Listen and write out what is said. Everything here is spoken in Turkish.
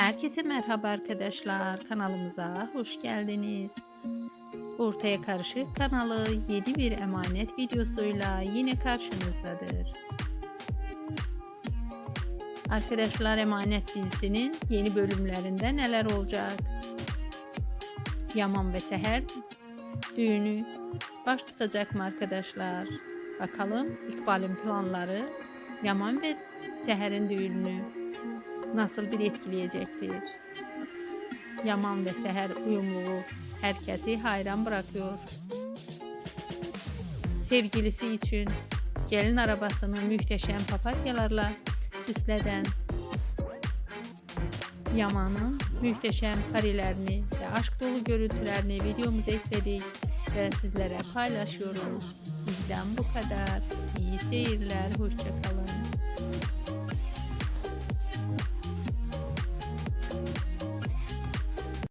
Herkese merhaba arkadaşlar. Kanalımıza hoş geldiniz. Ortaya Karışık kanalı yeni bir emanet videosuyla yine karşınızdadır. Arkadaşlar Emanet dizisinin yeni bölümlerinde neler olacak? Yaman ve Seher düğünü baş tutacak mı arkadaşlar? Bakalım İkbal'in planları Yaman ve Seher'in düğününü nasıl bir etkileyecektir? Yaman ve Seher uyumluluğu herkesi hayran bırakıyor. Sevgilisi için gelin arabasını mühteşem papatyalarla süsleden Yaman'ın mühteşem karelerini ve aşk dolu görüntülerini videomuza ekledik ve sizlere paylaşıyoruz. Bizden bu kadar. İyi seyirler, hoşçakalın.